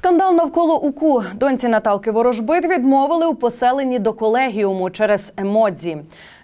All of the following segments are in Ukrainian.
Скандал навколо УКУ. Доньці Наталки Ворожбит відмовили у поселенні до колегіуму через емодзі.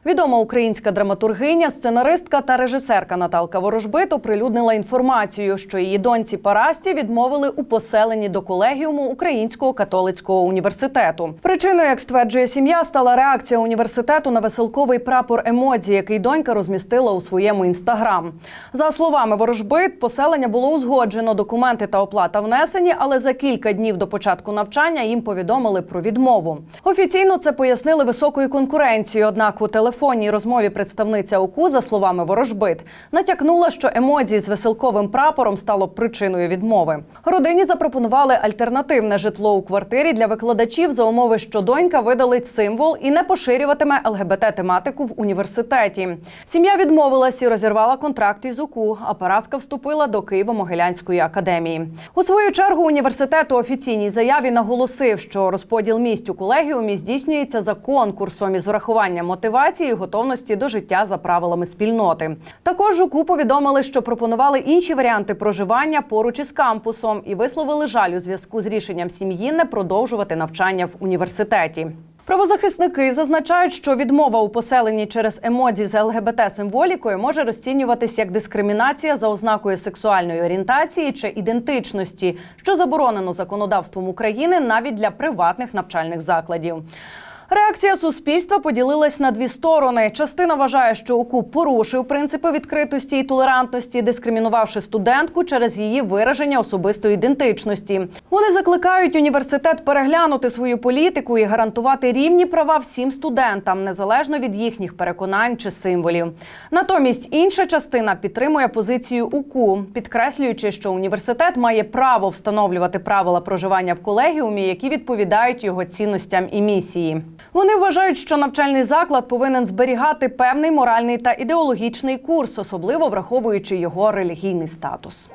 Відома українська драматургиня, сценаристка та режисерка Наталка Ворожбит оприлюднила інформацію, що її доньці Парасті відмовили у поселенні до колегіуму Українського католицького університету. Причиною, як стверджує сім'я, стала реакція університету на веселковий прапор емодзі, який донька розмістила у своєму інстаграм. За словами Ворожбит, поселення було узгоджено, документи та оплата внесені, але за кілька днів до початку навчання їм повідомили про відмову. Офіційно це пояснили високою конкуренцією. Однак у телефонній розмові представниця УКУ, за словами Ворожбит, натякнула, що емодзі з веселковим прапором стало причиною відмови. Родині запропонували альтернативне житло у квартирі для викладачів за умови, що донька видалить символ і не поширюватиме ЛГБТ-тематику в університеті. Сім'я відмовилась і розірвала контракт із УКУ, а Параска вступила до Києво-Могилянської академії. У свою чергу університет у офіційній заяві наголосив, що розподіл місць у колегіумі здійснюється за конкурсом із урахуванням мотивації і готовності до життя за правилами спільноти. Також УКУ повідомили, що пропонували інші варіанти проживання поруч із кампусом і висловили жаль у зв'язку з рішенням сім'ї не продовжувати навчання в університеті. Правозахисники зазначають, що відмова у поселенні через емодзі з ЛГБТ-символікою може розцінюватись як дискримінація за ознакою сексуальної орієнтації чи ідентичності, що заборонено законодавством України навіть для приватних навчальних закладів. Реакція суспільства поділилась на дві сторони. Частина вважає, що УКУ порушив принципи відкритості і толерантності, дискримінувавши студентку через її вираження особистої ідентичності. Вони закликають університет переглянути свою політику і гарантувати рівні права всім студентам, незалежно від їхніх переконань чи символів. Натомість інша частина підтримує позицію УКУ, підкреслюючи, що університет має право встановлювати правила проживання в колегіумі, які відповідають його цінностям і місії. Вони вважають, що навчальний заклад повинен зберігати певний моральний та ідеологічний курс, особливо враховуючи його релігійний статус.